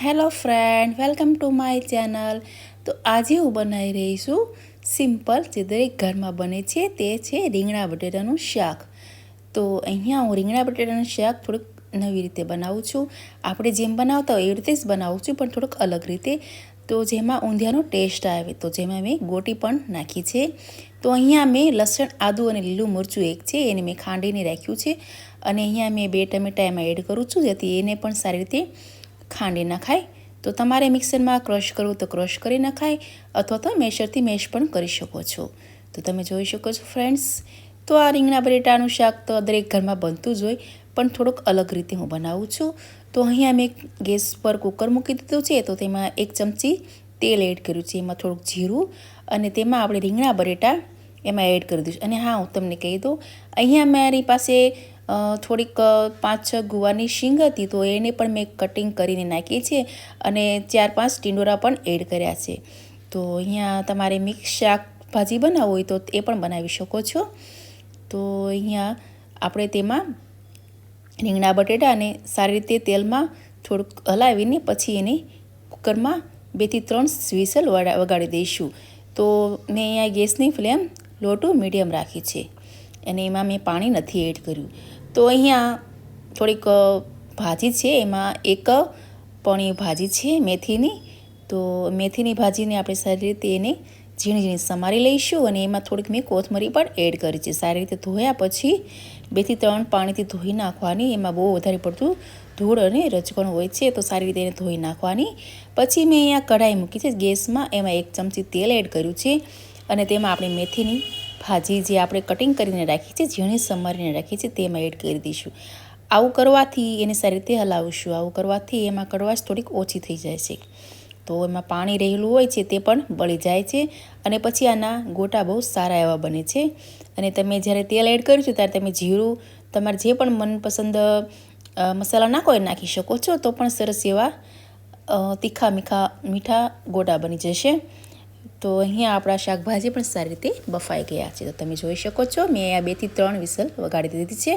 Hello friend, welcome to my channel. તો આજે હું બનાવી રહી છું સિમ્પલ જે દરેક ઘરમાં બને છે તે છે રીંગણા બટેટાનું શાક. તો અહીંયા હું રીંગણા બટેટાનું શાક થોડુંક નવી રીતે બનાવું છું. આપણે જેમ બનાવતા હોય એવી રીતે જ બનાવું છું, પણ થોડુંક અલગ રીતે. તો જેમાં ઊંધિયાનો ટેસ્ટ આવે, તો જેમાં મેં ગોટી પણ નાખી છે. તો અહીંયા મેં લસણ, આદું અને લીલું મરચું એક છે, એને મેં ખાંડીને રાખ્યું છે. અને અહીંયા મેં બે ટમેટા એમાં એડ કરું છું, જેથી એને પણ સારી રીતે ખાંડી નખાય તો તમારે મિક્સરમાં ક્રશ કરવું તો ક્રશ કરી નખાય અથવા તો મેશરથી મેશ પણ કરી શકો છો. તો તમે જોઈ શકો છો ફ્રેન્ડ્સ, તો આ રીંગણા બટેટાનું શાક તો દરેક ઘરમાં બનતું જ હોય, પણ થોડુંક અલગ રીતે હું બનાવું છું. તો અહીંયા મેં ગેસ પર કુકર મૂકી દીધું છે, તો તેમાં એક ચમચી તેલ એડ કર્યું છે. એમાં થોડુંક જીરું અને તેમાં આપણે રીંગણા બટેટા એમાં એડ કરી દઈશું. અને હા, હું તમને કહી દઉં, અહીંયા મારી પાસે થોડીક પાંચ, છ ગુવાની શીંગ હતી તો એને પણ મેં કટિંગ કરીને નાખી છે અને ચાર, પાંચ ટીંડોરા પણ એડ કર્યા છે. તો અહીંયા તમારે મિક્સ શાકભાજી બનાવવું હોય તો એ પણ બનાવી શકો છો. તો અહીંયા આપણે તેમાં રીંગણા બટેટાને સારી રીતે તેલમાં થોડુંક હલાવીને પછી એને કુકરમાં બેથી ત્રણ વિસલ વગાડી દઈશું. તો મેં અહીંયા ગેસની ફ્લેમ લો ટુ મીડિયમ રાખી છે અને એમાં મેં પાણી નથી એડ કર્યું. તો અહીંયા થોડીક ભાજી છે, એમાં એક પણી ભાજી છે, મેથીની. તો મેથીની ભાજીને આપણે સારી રીતે એને ઝીણી ઝીણી સમારી લઈશું અને એમાં થોડીક મેં કોથમરી પણ એડ કરી છે. સારી રીતે ધોયા પછી બેથી ત્રણ પાણીથી ધોઈ નાખવાની. એમાં બહુ વધારે પડતું ધૂળ અને રજકણ હોય છે, તો સારી રીતે એને ધોઈ નાખવાની. પછી મેં અહીંયા કઢાઈ મૂકી છે. ગેસમાં એમાં એક ચમચી તેલ એડ કર્યું છે અને તેમાં આપણે મેથીની ભાજી જે આપણે કટિંગ કરીને રાખી છે ઝીણી સમારીને રાખી છે તેમાં એડ કરી દઈશું. આવું કરવાથી એને સારી રીતે હલાવીશું. આવું કરવાથી એમાં કડવાશ થોડીક ઓછી થઈ જાય છે. તો એમાં પાણી રહેલું હોય છે તે પણ બળી જાય છે અને પછી આના ગોટા બહુ સારા એવા બને છે. અને તમે જ્યારે તેલ એડ કર્યું છે ત્યારે તમે જીરું, તમારે જે પણ મનપસંદ મસાલા નાખો એ નાખી શકો છો તો પણ સરસ એવા તીખા મીઠા મીઠા ગોટા બની જશે. તો અહીંયા આપણા શાકભાજી પણ સારી રીતે બફાઈ ગયા છે. તો તમે જોઈ શકો છો, મેં અહીંયા બેથી ત્રણ વિસલ વગાડી દીધી છે.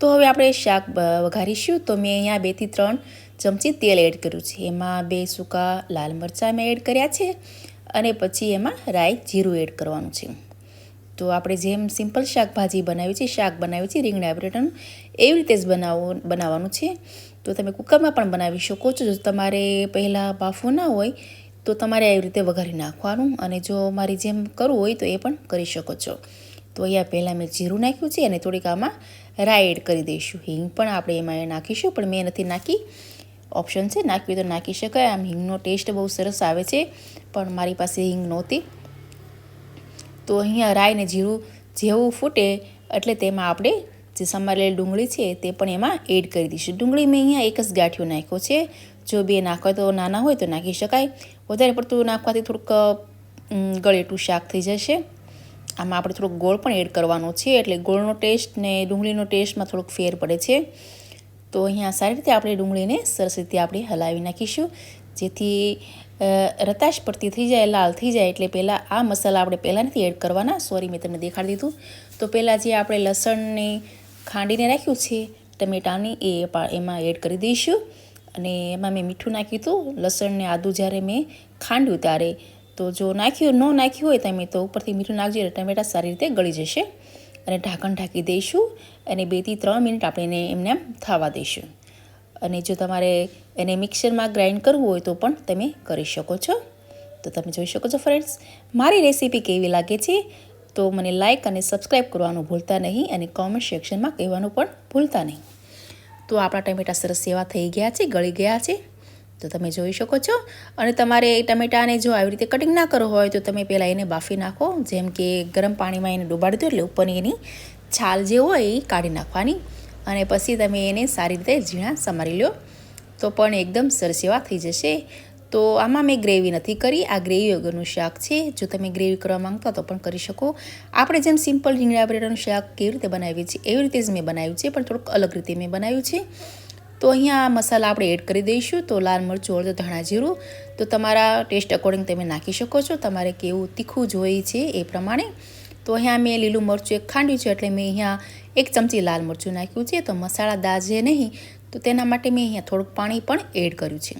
તો હવે આપણે શાક વઘારીશું. તો મેં અહીંયા બેથી ત્રણ ચમચી તેલ એડ કર્યું છે. એમાં બે સૂકા લાલ મરચાં મેં એડ કર્યા છે અને પછી એમાં રાઈ જીરું એડ કરવાનું છે. તો આપણે જેમ સિમ્પલ શાકભાજી બનાવી છે, શાક બનાવ્યું છે, રીંગણા બટેટાનું એવી રીતે જ બનાવવું બનાવવાનું છે. તો તમે કુકરમાં પણ બનાવી શકો છો. જો તમારે પહેલાં બાફવું ના હોય તો તમારે આવી રીતે વઘારી નાખવાનું અને જો મારી જેમ કરવું હોય તો એ પણ કરી શકો છો. તો અહીંયા પહેલાં મેં જીરું નાખ્યું છે અને થોડીક આમાં રાઈ એડ કરી દઈશું. હિંગ પણ આપણે એમાં નાખીશું, પણ મેં નથી નાખી. ઓપ્શન છે, નાખવી તો નાખી શકાય. આમ હિંગનો ટેસ્ટ બહુ સરસ આવે છે, પણ મારી પાસે હિંગ નહોતી. તો અહીંયા રાઈ ને જીરું જેવું ફૂટે એટલે તેમાં આપણે જે સમારેલી ડુંગળી છે તે પણ એમાં એડ કરી દઈશું. ડુંગળી મેં અહીંયા એક જ ગાંઠિયો નાખ્યો છે. જો બે નાખવા તો નાના હોય તો નાખી શકાય. વધારે પડતું નાખવાથી થોડુંક ગળેટું શાક થઈ જશે. આમાં આપણે થોડુંક ગોળ પણ એડ કરવાનો છે, એટલે ગોળનો ટેસ્ટ ને ડુંગળીનો ટેસ્ટમાં થોડુંક ફેર પડે છે. તો અહીંયા સારી રીતે આપણે ડુંગળીને સરસ રીતે આપણે હલાવી નાખીશું. જેથી રતાશ પડતી થઈ જાય, લાલ થઈ જાય, એટલે પહેલાં આ મસાલા આપણે પહેલાં નથી એડ કરવાના. સોરી મેં તમને દેખાડી દીધું. તો પહેલાં જે આપણે લસણને ખાંડીને રાખ્યું છે, ટમેટાની, એ એમાં એડ કરી દઈશું. અને એમાં મેં મીઠું નાખ્યું હતું, લસણને આદું જ્યારે મેં ખાંડ્યું ત્યારે. તો જો નાખ્યું, ન નાખ્યું હોય તમે તો ઉપરથી મીઠું નાખજો એટલે ટમેટા સારી રીતે ગળી જશે. અને ઢાંકણ ઢાંકી દઈશું અને બેથી ત્રણ મિનિટ આપણે એમને થવા દઈશું. અને જો તમારે એને મિક્સરમાં ગ્રાઇન્ડ કરવું હોય તો પણ તમે કરી શકો છો. તો તમે જોઈ શકો છો ફ્રેન્ડ્સ, મારી રેસીપી કેવી લાગે છે? તો મને લાઇક અને સબસ્ક્રાઈબ કરવાનું ભૂલતા નહીં અને કોમેન્ટ સેક્શનમાં કહેવાનું પણ ભૂલતા નહીં. તો આપણા ટમેટા સરસ સેવા થઈ ગયા છે, ગળી ગયા છે. તો તમે જોઈ શકો છો. અને તમારે એ ટમેટાને જો આવી રીતે કટિંગ ના કરવું હોય તો તમે પહેલાં એને બાફી નાખો. જેમ કે ગરમ પાણીમાં એને ડુબાડી દો એટલે ઉપરની એની છાલ જે હોય એ કાઢી નાખવાની. અને પછી તમે એને સારી રીતે ઝીણા સમારી લો. તો પણ એકદમ સરસ એવા થઈ જશે. તો આમાં મેં ગ્રેવી નથી કરી. આ ગ્રેવી વગરનું શાક છે. જો તમે ગ્રેવી કરવા માંગતા તો પણ કરી શકો. આપણે જેમ સિમ્પલ રીંગણા બટેટાનું શાક કેવી રીતે બનાવીએ છીએ, એવી રીતે જ મેં બનાવ્યું છે, પણ થોડુંક અલગ રીતે મેં બનાવ્યું છે. તો અહીંયા મસાલા આપણે એડ કરી દઈશું. તો લાલ મરચું અડધો ધાણા જીરું. તો તમારા ટેસ્ટ અકોર્ડિંગ તમે નાખી શકો છો. તમારે કેવું તીખું જોઈએ છે એ પ્રમાણે. તો અહીંયા મેં લીલું મરચું એક ખાંડ્યું છે, એટલે મેં અહીંયા એક ચમચી લાલ મરચું નાખ્યું છે. તો મસાલા દાજે નહીં, તો તેના માટે મેં અહીંયા થોડુંક પાણી પણ એડ કર્યું છે.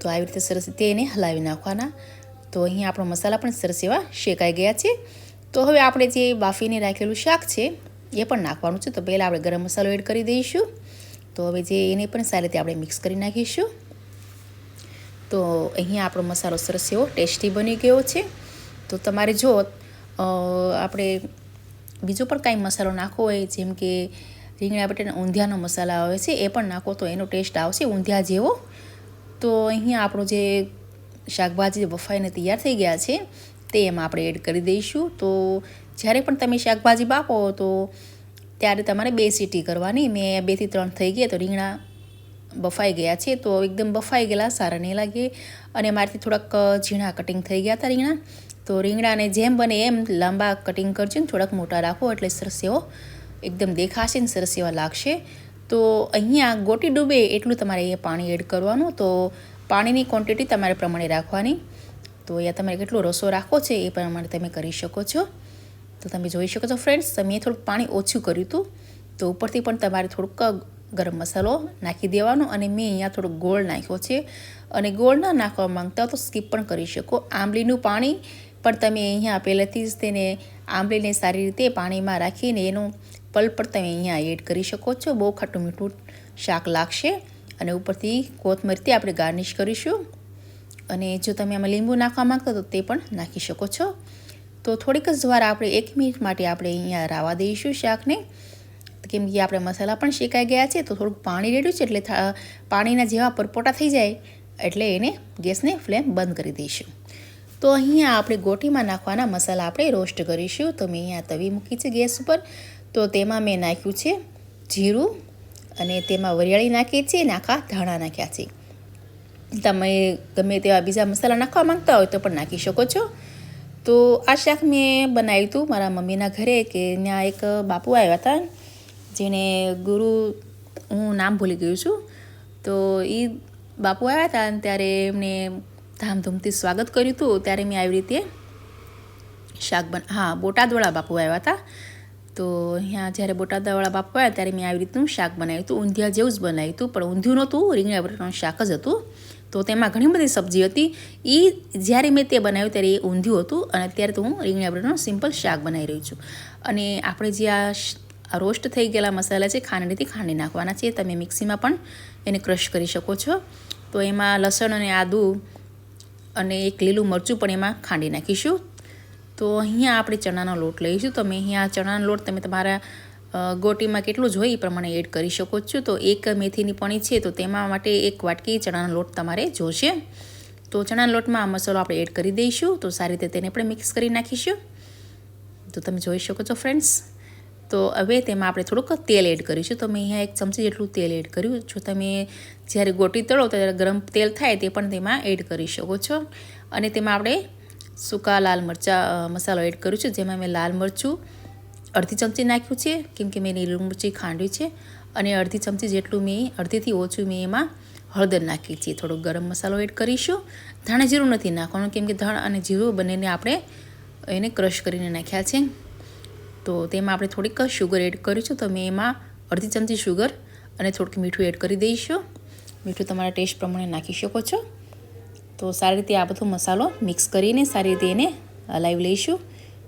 તો આવી રીતે સરસ રીતે એને હલાવી નાખવાના. તો અહીંયા આપણો મસાલા પણ સરસ એવા શેકાઈ ગયા છે. તો હવે આપણે જે બાફીને રાખેલું શાક છે, એ પણ નાખવાનું છે. તો પહેલાં આપણે ગરમ મસાલો એડ કરી દઈશું. તો હવે જે એને પણ સારી રીતે આપણે મિક્સ કરી નાખીશું. તો અહીંયા આપણો મસાલો સરસ એવો ટેસ્ટી બની ગયો છે. તો તમારે જો આપણે બીજો પણ કાંઈ મસાલો નાખવો હોય, જેમ કે રીંગણા બટેટા ઊંધિયાનો મસાલા આવે છે, એ પણ નાખો તો એનો ટેસ્ટ આવશે ઊંધિયા જેવો. તો અહીંયા આપણું જે શાકભાજી બફાઈને તૈયાર થઈ ગયા છે, તે એમાં આપણે એડ કરી દઈશું. તો જ્યારે પણ તમે શાકભાજી બાફો તો ત્યારે તમારે બે સીટી કરવાની. મેં બેથી ત્રણ થઈ ગયા તો રીંગણા બફાઈ ગયા છે. તો એકદમ બફાઈ ગયેલા, સારા નહીં લાગે. અને મારાથી થોડાક ઝીણા કટિંગ થઈ ગયા હતા રીંગણા. તો રીંગણાને જેમ બને એમ લાંબા કટિંગ કરજો ને થોડાક મોટા રાખો એટલે સરસ એવો એકદમ દેખાશે ને સરસ એવા લાગશે. તો અહીંયા ગોટી ડૂબે એટલું તમારે એ પાણી એડ કરવાનું. તો પાણીની ક્વોન્ટિટી તમારે પ્રમાણે રાખવાની. તો અહીંયા તમારે કેટલો રસો રાખવો છે એ પ્રમાણે તમે કરી શકો છો. તો તમે જોઈ શકો છો ફ્રેન્ડ્સ તમે થોડુંક પાણી ઓછું કર્યું હતું. તો ઉપરથી પણ તમારે થોડુંક ગરમ મસાલો નાખી દેવાનો અને મેં અહીંયા થોડુંક ગોળ નાખ્યો છે. અને ગોળ ના નાખવા માંગતા તો સ્કીપ પણ કરી શકો. આંબલીનું પાણી પણ તમે અહીંયા પહેલેથી જ તેને આંબલીને સારી રીતે પાણીમાં રાખીને એનું પલ પણ તમે અહીંયા એડ કરી શકો છો. બહુ ખાટું મીઠું શાક લાગશે. અને ઉપરથી કોથમરીથી આપણે ગાર્નિશ કરીશું. અને જો તમે આમાં લીંબુ નાખવા માંગતા તો તે પણ નાખી શકો છો. તો થોડીક જ વાર આપણે એક મિનિટ માટે આપણે અહીંયા રાવા દઈશું શાકને. કેમ કે આપણે મસાલા પણ શેકાઈ ગયા છે, તો થોડુંક પાણી રેડ્યું છે એટલે પાણીના જેવા પરપોટા થઈ જાય એટલે એને ગેસને ફ્લેમ બંધ કરી દઈશું. તો અહીંયા આપણે ગોટીમાં નાખવાના મસાલા આપણે રોસ્ટ કરીશું. તો મેં અહીંયા તવી મૂકી છે ગેસ ઉપર. તો તેમાં મેં નાખ્યું છે જીરું અને તેમાં વરિયાળી નાખી છે અને આખા ધાણા નાખ્યા છે. તમે ગમે તેવા બીજા મસાલા નાખવા માંગતા હોય તો પણ નાખી શકો છો. તો આ શાક મેં બનાવ્યું હતું મારા મમ્મીના ઘરે કે ત્યાં એક બાપુ આવ્યા હતા જેને ગુરુ, હું નામ ભૂલી ગયું છું. તો એ બાપુ આવ્યા હતા અને ત્યારે એમને ધામધૂમથી સ્વાગત કર્યું હતું. ત્યારે મેં આવી રીતે શાક બન, હા બોટાદવાળા બાપુ આવ્યા હતા. તો અહીંયા જ્યારે બોટાદવાળા બાપુ આવ્યા ત્યારે મેં આવી રીતનું શાક બનાવ્યું હતું, ઊંધિયા જેવું જ બનાવ્યું હતું, પણ ઊંધિયું નહોતું, રીંગણા બટાટાનું શાક જ હતું. તો તેમાં ઘણી બધી સબ્જી હતી. એ જ્યારે મેં તે બનાવ્યું ત્યારે એ ઊંધિયું હતું અને અત્યારે તો હું રીંગણા બટાટાનું સિમ્પલ શાક બનાવી રહી છું. અને આપણે જે આ રોસ્ટ થઈ ગયેલા મસાલા છે ખાંડણીથી ખાંડી નાખવાના છે, તમે મિક્સીમાં પણ એને ક્રશ કરી શકો છો. તો એમાં લસણ અને આદું અને એક લીલું મરચું પણ એમાં ખાંડી નાખીશું. તો અહીંયા આપણે ચણાનો લોટ લઈશું. તો મેં અહીંયા ચણાનો લોટ તમે તમારા ગોટીમાં કેટલું જોઈએ એ પ્રમાણે એડ કરી શકો છો. તો એક મેથીની પણી છે તો તેમાં માટે એક વાટકી ચણાનો લોટ તમારે જોશે. તો ચણાના લોટમાં આ મસાલો આપણે એડ કરી દઈશું. તો સારી રીતે તેને પણ મિક્સ કરી નાખીશું. તો તમે જોઈ શકો છો ફ્રેન્ડ્સ. તો હવે તેમાં આપણે થોડુંક તેલ એડ કરીશું. તો મેં અહીંયા એક ચમચી જેટલું તેલ એડ કર્યું. જો તમે જ્યારે ગોટી તળો ત્યારે ગરમ તેલ થાય તે પણ તેમાં એડ કરી શકો છો. અને તેમાં આપણે સૂકા લાલ મરચાં મસાલો એડ કર્યું છે, જેમાં મેં લાલ મરચું અડધી ચમચી નાખ્યું છે, કેમ કે મેં લીલું મરચી ખાંડ્યું છે, અને અડધી ચમચી જેટલું મેં, અડધીથી ઓછું મેં એમાં હળદર નાખી છે. થોડો ગરમ મસાલો એડ કરીશું. ધાણા જીરું નથી નાખવાનું, કેમ કે ધણ અને જીરું બંનેને આપણે એને ક્રશ કરીને નાખ્યા છે. તો તેમાં આપણે થોડીક શુગર એડ કરીશું, તો મેં એમાં અડધી ચમચી શુગર અને થોડુંક મીઠું એડ કરી દઈશું. મીઠું તમારા ટેસ્ટ પ્રમાણે નાખી શકો છો. તો સારી રીતે આ બધો મસાલો મિક્સ કરીને સારી રીતે એને હલાવી લઈશું.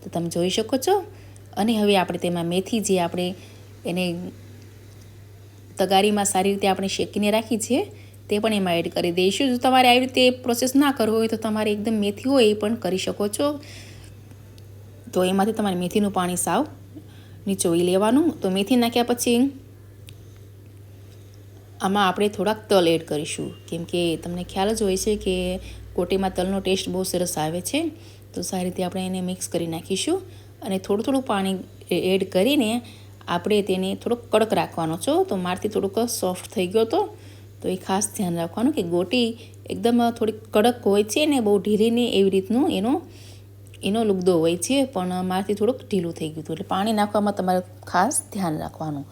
તો તમે જોઈ શકો છો. અને હવે આપણે તેમાં મેથી જે આપણે એને તગારીમાં સારી રીતે આપણે શેકીને રાખી છે, તે પણ એમાં એડ કરી દઈશું. જો તમારે આવી રીતે પ્રોસેસ ના કરવો હોય તો તમારે એકદમ મેથી હોય એ પણ કરી શકો છો. તો એમાંથી તમારે મેથીનું પાણી સાવ નીચોવી લેવાનું. તો મેથી નાખ્યા પછી આમાં આપણે થોડાક તલ એડ કરીશું. કેમ કે તમને ખ્યાલ જ હોય છે કે કોટીમાં તલનો ટેસ્ટ બહુ સરસ આવે છે. તો સારી રીતે આપણે એને મિક્સ કરી નાખીશું અને થોડું થોડું પાણી એડ કરીને આપણે તેને થોડોક કડક રાખવાનો છો. તો મારથી થોડુંક સોફ્ટ થઈ ગયો તો તો એ ખાસ ધ્યાન રાખવાનું કે ગોટી એકદમ થોડીક કડક હોય છે ને બહુ ઢીલીને એવી રીતનું એનો એનો લુગદો હોય છે. પણ મારથી થોડુંક ઢીલું થઈ ગયું હતું. એટલે પાણી નાખવામાં તમારે ખાસ ધ્યાન રાખવાનું.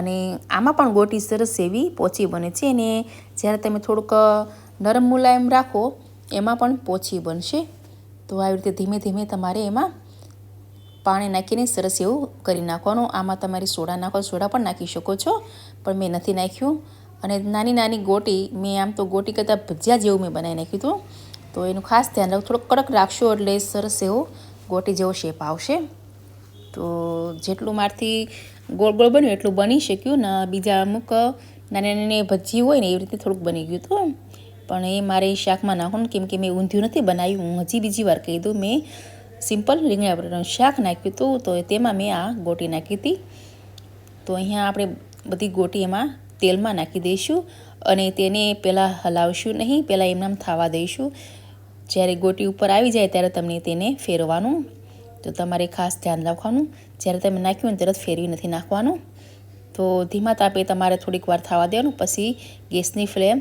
અને આમાં પણ ગોટી સરસ એવી પોચી બને છે અને જ્યારે તમે થોડુંક નરમ મુલાયમ રાખો, એમાં પણ પોચી બનશે. તો આવી રીતે ધીમે ધીમે તમારે એમાં પાણી નાખીને સરસ એવું કરી નાખવાનું. આમાં તમારી સોડા નાખો, સોડા પણ નાખી શકો છો, પણ મેં નથી નાખ્યું. અને નાની નાની ગોટી, મેં આમ તો ગોટી કરતાં ભજીયા જેવું મેં બનાવી નાખ્યું હતું. તો એનું ખાસ ધ્યાન રાખો, થોડોક કડક રાખશો એટલે સરસ એવો ગોટી જેવો શેપ આવશે. તો જેટલું મારથી ગોળ ગોળ બન્યું, એટલું બની શક્યું. ને બીજા અમુક નાની નાની ભજી હોય ને, એવી રીતે થોડુંક બની ગયું હતું પણ એ મારે શાકમાં નાખવાનું, કેમ કે મેં ઊંધિયું નથી બનાવ્યું. હું હજી બીજી વાર કહી દઉં, મેં સિમ્પલ રીંગણા બટાટાનું શાક નાખ્યું હતું, તો તેમાં મેં આ ગોટી નાખી હતી. તો અહીંયા આપણે બધી ગોટી એમાં તેલમાં નાખી દઈશું અને તેને પહેલાં હલાવશું નહીં, પહેલાં એમનામ થવા દઈશું. જ્યારે ગોટી ઉપર આવી જાય, ત્યારે તમને તેને ફેરવાનું તો તમારે ખાસ ધ્યાન રાખવાનું. જ્યારે તમે નાખ્યું ને તરત ફેરવી નથી નાખવાનું. તો ધીમા તાપે તમારે થોડીક વાર થવા દેવાનું, પછી ગેસની ફ્લેમ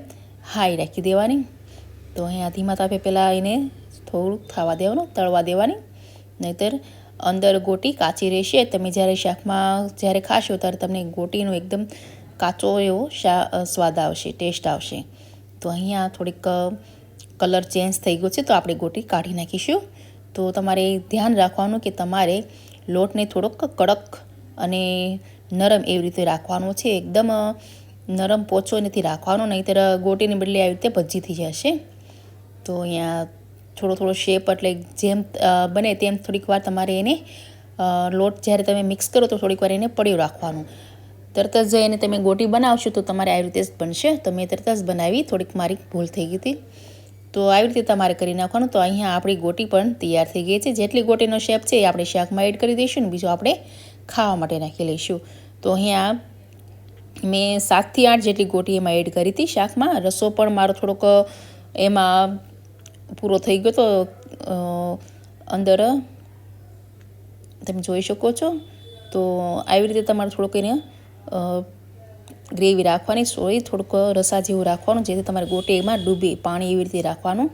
હાઈ રાખી દેવાની. તો અહીંયા ધીમા તાપે પહેલાં એને થોડુંક થવા દેવાનું, તળવા દેવાની. નહીતર અંદર ગોટી કાચી રહેશે. તમે જ્યારે શાકમાં જ્યારે ખાશો ત્યારે તમને ગોટીનો એકદમ કાચો એવો શા સ્વાદ આવશે, ટેસ્ટ આવશે. તો અહીંયા થોડીક કલર ચેન્જ થઈ ગયો છે, તો આપણે ગોટી કાઢી નાખીશું. તો તમારે ધ્યાન રાખવાનું કે તમારે લોટને થોડોક કડક અને નરમ એવી રીતે રાખવાનો છે. એકદમ નરમ પોચો નથી રાખવાનો, નહીંતર ગોટીની બદલે આવી રીતે ભજી થઈ જશે. તો અહીંયા થોડો થોડો શેપ એટલે જેમ બને તેમ થોડીક વાર તમારે એને લોટ જ્યારે તમે મિક્સ કરો તો થોડીક વાર એને પડ્યું રાખવાનું. તરત જ એને તમે ગોટી બનાવશો તો તમારે આવી રીતે જ બનશે. તો મેં તરત જ બનાવી, થોડીક મારી ભૂલ થઈ ગઈ હતી. તો આવી રીતે તમારે કરી નાખવાનું. તો અહીંયા આપણી ગોટી પણ તૈયાર થઈ ગઈ છે. જેટલી ગોટીનો શેપ છે એ આપણે શાકમાં એડ કરી દઈશું ને બીજું આપણે ખાવા માટે નાખી લઈશું. તો અહીંયા મેં સાતથી આઠ જેટલી ગોટી એમાં એડ કરી હતી શાકમાં. રસો પણ મારો થોડોક, એમાં પૂરો થઈ ગયો તો અંદર તમે જોઈ શકો છો. તો આવી રીતે તમારે થોડુંક એને ગ્રેવી રાખવાની, સોરી, થોડુંક રસા જેવું રાખવાનું, જેથી તમારે ગોટેમાં ડૂબે, પાણી એવી રીતે રાખવાનું.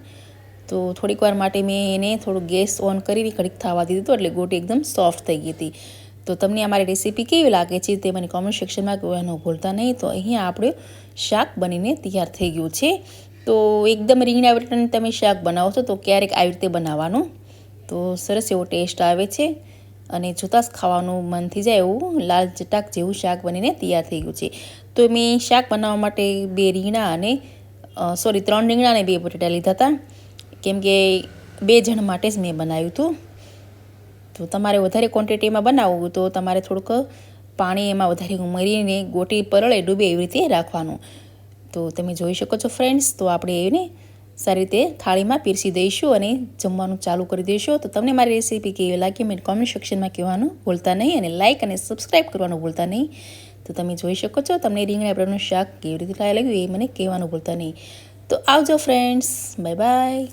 તો થોડીક વાર માટે મેં એને થોડું ગેસ ઓન કરીને કડીક થવા દીધું હતું, એટલે ગોટી એકદમ સોફ્ટ થઈ ગઈ હતી. તો તમને અમારી રેસીપી કેવી લાગે છે તે મને કોમેન્ટ સેક્શનમાં કહેવાનું ભૂલતા નહીં. તો અહીંયા આપણે શાક બનીને તૈયાર થઈ ગયું છે. તો એકદમ રીંગણા વટણ તમે શાક બનાવો છો, તો ક્યારેક આવી રીતે બનાવવાનું. તો સરસ એવો ટેસ્ટ આવે છે અને જોતાં ખાવાનું મન થઈ જાય એવું લાલ ચટાક જેવું શાક બનીને તૈયાર થઈ ગયું છે. તો મેં શાક બનાવવા માટે બે રીંગણા અને સોરી ત્રણ રીંગણા અને બે બટેટા લીધા હતા. કેમ કે બે જણ માટે જ મેં બનાવ્યું હતું. તો તમારે વધારે ક્વોન્ટિટીમાં બનાવવું તો તમારે થોડુંક પાણી એમાં વધારે ઉમેરીને ગોટી પરળે ડૂબે એવી રીતે રાખવાનું. તો તમે જોઈ શકો છો ફ્રેન્ડ્સ તો આપણે એને સારી રીતે થાળીમાં પીરસી દઈશું અને જમવાનું ચાલુ કરી દઈશું. તો તમને મારી રેસીપી કેવી લાગી મેં કોમેન્ટ સેક્શનમાં કહેવાનું ભૂલતા નહીં અને લાઇક અને સબસ્ક્રાઈબ કરવાનું ભૂલતા નહીં. તો તમે જોઈ શકો છો, તમને રીંગણા બટાટાનું શાક કેવી રીતે લાગ્યું એ મને કહેવાનું ભૂલતા નહીં. તો આવજો ફ્રેન્ડ્સ બાય બાય